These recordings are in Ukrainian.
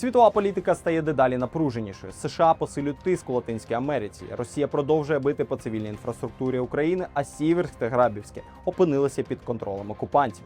Світова політика стає дедалі напруженішою. США посилюють тиск у Латинській Америці. Росія продовжує бити по цивільній інфраструктурі України, а Сіверськ та Грабівське опинилися під контролем окупантів.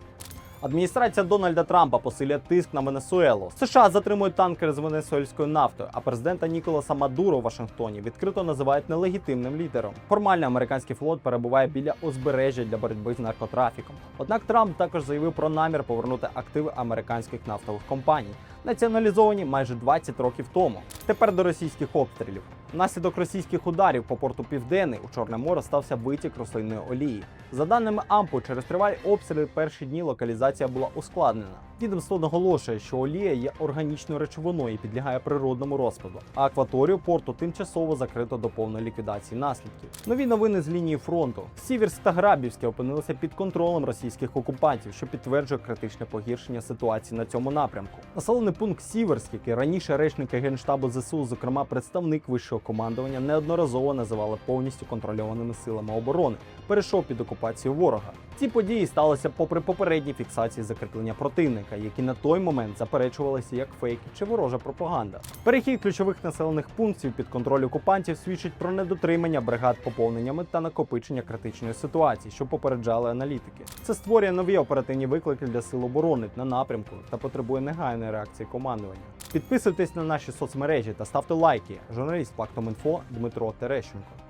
Адміністрація Дональда Трампа посилює тиск на Венесуелу. США затримують танкери з венесуельською нафтою, а президента Ніколаса Мадуро у Вашингтоні відкрито називають нелегітимним лідером. Формально американський флот перебуває біля узбережжя для боротьби з наркотрафіком. Однак Трамп також заявив про намір повернути активи американських нафтових компаній, націоналізовані майже 20 років тому. Тепер до російських обстрілів. Внаслідок російських ударів по порту Південний у Чорне море стався витік рослинної олії. За даними АМПу, через тривалі обстріли перші дні локалізація була ускладнена. Відомство наголошує, що олія є органічною речовиною і підлягає природному розпаду, а акваторію порту тимчасово закрито до повної ліквідації наслідків. Нові новини з лінії фронту. Сіверськ та Грабівське опинилися під контролем російських окупантів, що підтверджує критичне погіршення ситуації на цьому напрямку. Населений пункт Сіверськ, який раніше речники генштабу ЗСУ, зокрема представник вищого командування, неодноразово називали повністю контрольованими силами оборони, перейшов під окупацію ворога. Ці події сталися попри попередні фіксації закріплення противника, які на той момент заперечувалися як фейки чи ворожа пропаганда. Перехід ключових населених пунктів під контроль окупантів свідчить про недотримання бригад поповненнями та накопичення критичної ситуації, що попереджали аналітики. Це створює нові оперативні виклики для сил оборони на напрямку та потребує негайної реакції командування. Підписуйтесь на наші соцмережі та ставте лайки. Журналіст Фактом.Інфо Дмитро Терещенко.